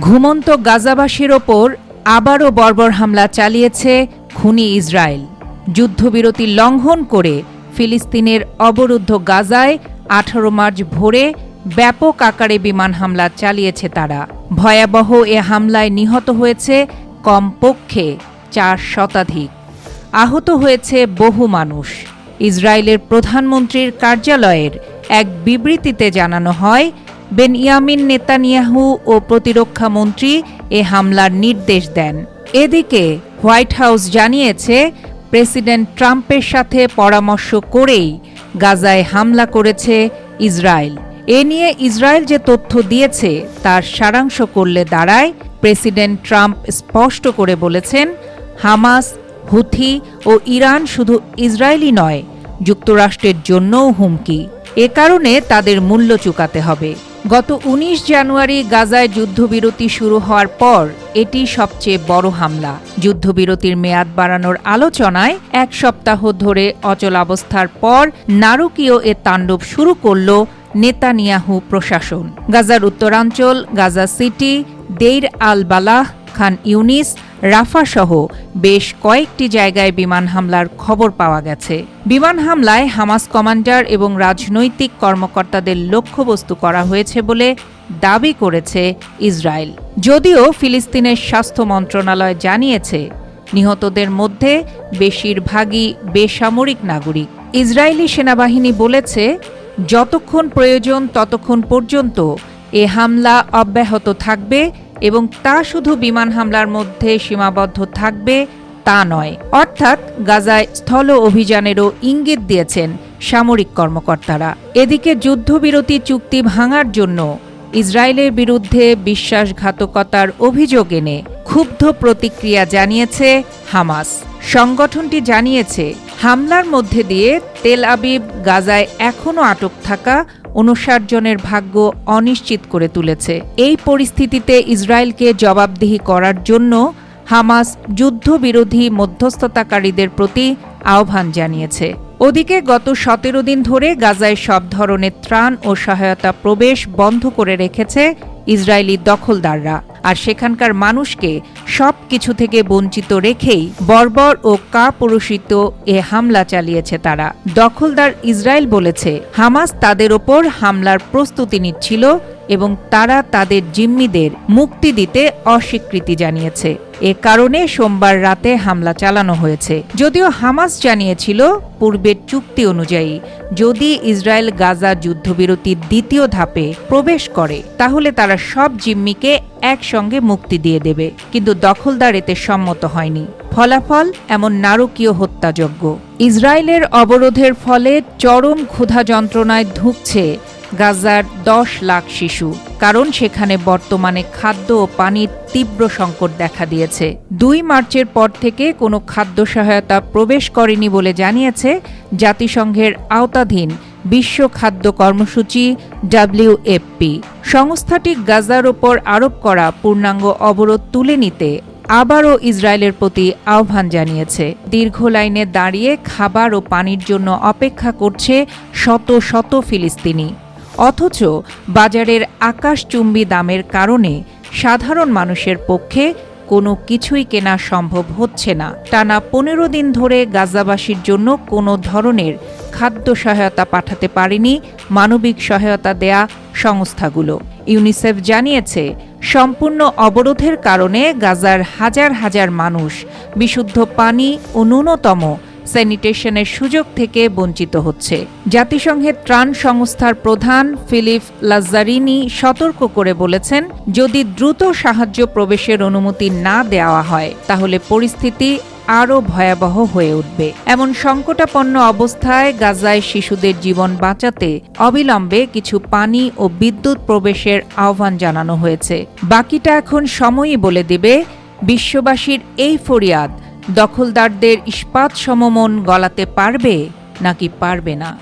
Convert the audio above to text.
ঘুমন্ত গাজাবাসীর ওপর আবারও বর্বর হামলা চালিয়েছে খুনি ইসরায়েল। যুদ্ধবিরতি লঙ্ঘন করে ফিলিস্তিনের অবরুদ্ধ গাজায় আঠারো মার্চ ভোরে ব্যাপক আকারে বিমান হামলা চালিয়েছে তারা। ভয়াবহ এ হামলায় নিহত হয়েছে কমপক্ষে চার শতাধিক। আহত হয়েছে বহু মানুষ। ইসরায়েলের প্রধানমন্ত্রীর কার্যালয়ের এক বিবৃতিতে জানানো হয় বেনইয়ামিন নেতানিয়াহু ও প্রতিরক্ষা মন্ত্রী এ হামলার নির্দেশ দেন। এদিকে হোয়াইট হাউস জানিয়েছে, প্রেসিডেন্ট ট্রাম্পের সাথে পরামর্শ করেই গাজায় হামলা করেছে ইসরায়েল। এ নিয়ে ইসরায়েল যে তথ্য দিয়েছে, তার সারাংশ করলে দাঁড়ায়, প্রেসিডেন্ট ট্রাম্প স্পষ্ট করে বলেছেন, হামাস, হুথি ও ইরান শুধু ইসরায়েলই নয়, যুক্তরাষ্ট্রের জন্যও হুমকি। এ কারণে তাদের মূল্য চুকাতে হবে। গত ১৯ জানুয়ারি গাজায় যুদ্ধবিরতি শুরু হওয়ার পর এটি সবচেয়ে বড় হামলা। যুদ্ধবিরতির মেয়াদ বাড়ানোর আলোচনায় এক সপ্তাহ ধরে অচলাবস্থার পর নারকীয় এ তাণ্ডব শুরু করল নেতানিয়াহু প্রশাসন। গাজার উত্তরাঞ্চল, Gaza City, Deir al Balah Khan Younis Rafah সহ বেশ কয়েকটি জায়গায় বিমান হামলার খবর পাওয়া গেছে। বিমান হামলায় হামাস কমান্ডার এবং রাজনৈতিক কর্মকর্তাদের লক্ষ্যবস্তু করা হয়েছে বলে দাবি করেছে ইসরায়েল। যদিও ফিলিস্তিনের স্বাস্থ্য মন্ত্রণালয় জানিয়েছে, নিহতদের মধ্যে বেশিরভাগই বেসামরিক নাগরিক। ইসরায়েলি সেনাবাহিনী বলেছে, যতক্ষণ প্রয়োজন ততক্ষণ পর্যন্ত এ হামলা অব্যাহত থাকবে এবং তা শুধু বিমান হামলার মধ্যে সীমাবদ্ধ থাকবে তা নয়। অর্থাৎ গাজায় স্থল অভিযানেরও ইঙ্গিত দিয়েছেন সামরিক কর্মকর্তারা। এদিকে যুদ্ধবিরতি চুক্তি ভাঙার জন্য ইসরায়েলের বিরুদ্ধে বিশ্বাসঘাতকতার অভিযোগ এনে ক্ষুব্ধ প্রতিক্রিয়া জানিয়েছে হামাস। সংগঠনটি জানিয়েছে, হামলার মধ্যে দিয়ে তেল আবিব গাজায় এখনও আটক থাকা উনষাট জনের ভাগ্য অনিশ্চিত করে তুলেছে। এই পরিস্থিতিতে ইসরায়েলকে জবাবদিহি করার জন্য হামাস যুদ্ধবিরোধী মধ্যস্থতাকারীদের প্রতি আহ্বান জানিয়েছে। ওদিকে গত সতেরো দিন ধরে গাজায় সব ধরনের ত্রাণ ও সহায়তা প্রবেশ বন্ধ করে রেখেছে ইসরায়েলি দখলদাররা। আর সেখানকার মানুষকে সব কিছু থেকে বঞ্চিত রেখেই বর্বর ও কাপুরুষিত এ হামলা চালিয়েছে তারা। দখলদার ইসরায়েল বলেছে, হামাস তাদের ওপর হামলার প্রস্তুতি নিচ্ছিল এবং তারা তাদের জিম্মিদের মুক্তি দিতে অস্বীকৃতি জানিয়েছে। এ কারণে সোমবার রাতে হামলা চালানো হয়েছে। যদিও হামাস জানিয়েছিল পূর্বের চুক্তি অনুযায়ী, যদি ইসরায়েল গাজা যুদ্ধবিরতির দ্বিতীয় ধাপে প্রবেশ করে, তাহলে তারা সব জিম্মিকে একসঙ্গে মুক্তি দিয়ে দেবে, কিন্তু দখলদার এতে সম্মত হয়নি। ফলাফল এমন নারকীয় হত্যাযজ্ঞ। ইসরায়েলের অবরোধের ফলে চরম ক্ষুধা যন্ত্রণায় ধুঁকছে গাজার দশ লাখ শিশু, কারণ সেখানে বর্তমানে খাদ্য ও পানির তীব্র সংকট দেখা দিয়েছে। দুই মার্চের পর থেকে কোনো খাদ্য সহায়তা প্রবেশ করেনি বলে জানিয়েছে জাতিসংঘের আওতাধীন বিশ্ব খাদ্য কর্মসূচি ডাব্লিউএফপি সংস্থাটি গাজার ওপর আরোপ করা পূর্ণাঙ্গ অবরোধ তুলে নিতে আবারও ইসরায়েলের প্রতি আহ্বান জানিয়েছে। দীর্ঘ লাইনে দাঁড়িয়ে খাবার ও পানির জন্য অপেক্ষা করছে শত শত ফিলিস্তিনি। অথচ বাজারের আকাশচুম্বী দামের কারণে সাধারণ মানুষের পক্ষে কোনো কিছুই কেনা সম্ভব হচ্ছে না। টানা পনেরো দিন ধরে গাজাবাসীর জন্য কোনো ধরনের খাদ্য সহায়তা পাঠাতে পারেনি মানবিক সহায়তা দেয়া সংস্থাগুলো। ইউনিসেফ জানিয়েছে, সম্পূর্ণ অবরোধের কারণে গাজার হাজার হাজার মানুষ বিশুদ্ধ পানি ও ন্যূনতম স্যানিটেশনের সুযোগ থেকে বঞ্চিত হচ্ছে। জাতিসংঘের ত্রাণ সংস্থার প্রধান ফিলিপ লাজারিনি সতর্ক করে বলেছেন, যদি দ্রুত সাহায্য প্রবেশের অনুমতি না দেওয়া হয়, তাহলে পরিস্থিতি আরও ভয়াবহ হয়ে উঠবে। এমন সংকটাপন্ন অবস্থায় গাজায় শিশুদের জীবন বাঁচাতে অবিলম্বে কিছু পানি ও বিদ্যুৎ প্রবেশের আহ্বান জানানো হয়েছে। বাকিটা এখন সময়ই বলে দেবে, বিশ্ববাসীর এই ফরিয়াদ। দখলদারদের ইস্পাত সমমন গলাতে পারবে নাকি পারবে না?